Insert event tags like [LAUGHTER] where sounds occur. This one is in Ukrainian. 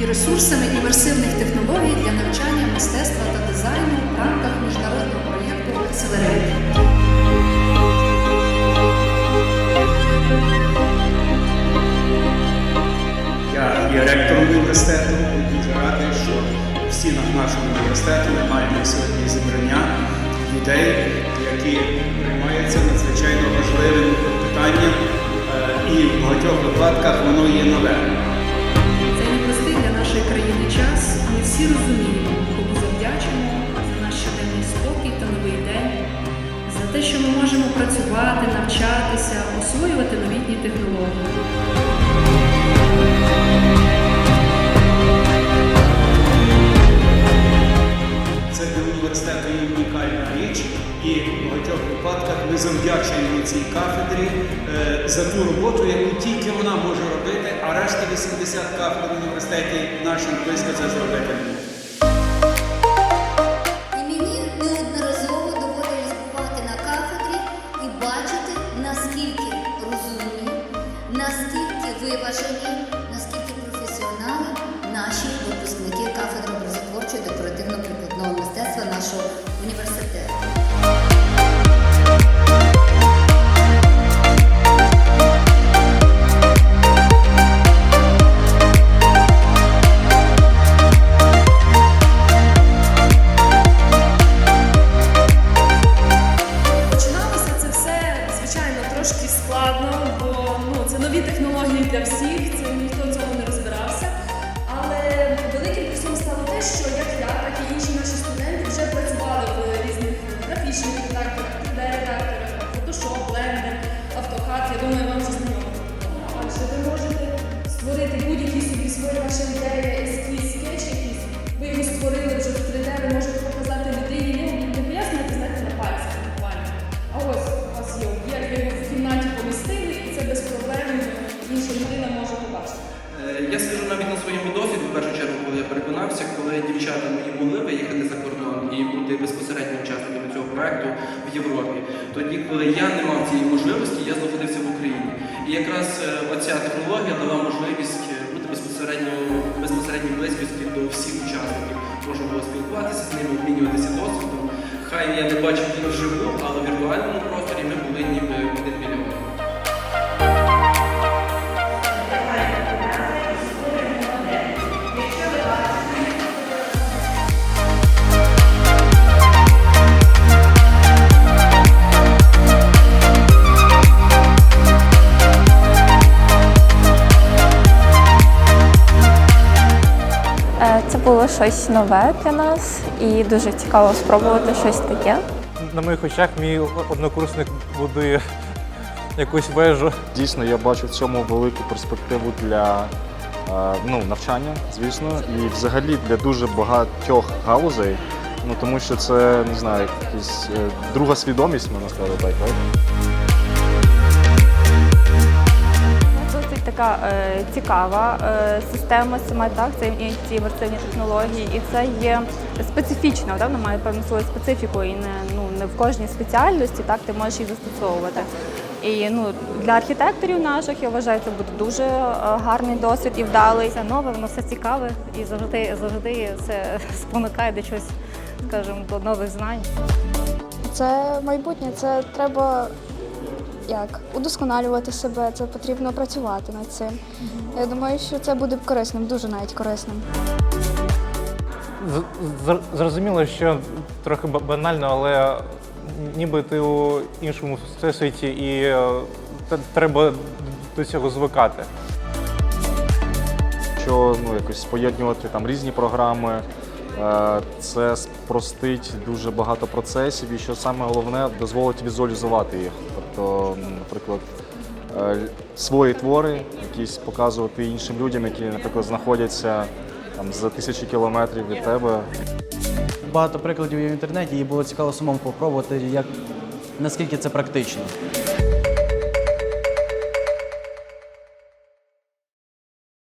і ресурсами імерсивних технологій для навчання мистецтва та дизайну в рамках міжнародного проєкту «Акселерейтор». Я є ректором університету, дуже радий, що в стінах нашого університету ми маємо сьогодні зібрання людей, які приймаються надзвичайно важливим питанням, е, і в багатьох випадках воно є нове. Освоювати новітні технології. Це для університету є унікальна річ, і в багатьох випадках ми завдячуємо цій кафедрі е, за ту роботу, яку тільки вона може робити, а решта 80 кафедр університеті нашим близько це зробити наскільки виважені, наскільки професіонали наші випускники кафедри образотворчого декоративно-прикладного мистецтва нашого університету. Технології для всіх, це ніхто цього не розбирався. Але великим плюсом стало те, що як я, так і інші наші студенти вже працювали в різних графічних редакторах, 3D-редакторах, Photoshop, Blender, AutoCAD. Я думаю, вам це знайомо. Адже ви можете створити будь-які собі свої ваші ідеї, ескіз, скетч безпосередньо учасниками цього проекту в Європі. Тоді, коли я не мав цієї можливості, я знаходився в Україні. І якраз е, оця технологія дала можливість е, бути безпосередньо безпосередній близькості до всіх учасників. Можна було спілкуватися з ними, обмінюватися досвідом. Хай я не бачив їх вживу, але в віртуальному просторі ми були ніби один біля щось нове для нас і дуже цікаво спробувати щось таке. На моїх очах мій однокурсник будує якусь вежу. Дійсно, я бачу в цьому велику перспективу для е, ну, навчання, звісно, і взагалі для дуже багатьох галузей. Ну тому що це не знаю, якась е, друга свідомість, можна сказати так. так? Така е, цікава е, система сама так, це і ці імерсивні технології, і це є специфічно, так, вона має певну свою специфіку, і не, ну, не в кожній спеціальності так, ти можеш їх застосовувати. І ну, для архітекторів наших я вважаю, це буде дуже е, гарний досвід і вдалий. Це нове, воно все цікаве і завжди, завжди це [LAUGHS] спонукає до чогось, скажімо, до нових знань. Це майбутнє, це треба як удосконалювати себе, це потрібно працювати над цим. Я думаю, що це буде корисним, дуже навіть корисним. Зрозуміло, що трохи банально, але ніби ти у іншому всесвіті і е, треба до цього звикати. Що ну, якось поєднувати там різні програми, е, це спростить дуже багато процесів і що саме головне дозволить візуалізувати їх. Тобто, наприклад, е, свої твори, якісь показувати іншим людям, які, наприклад, знаходяться там за тисячі кілометрів від тебе. Багато прикладів є в інтернеті, і було цікаво самому попробувати, як наскільки це практично.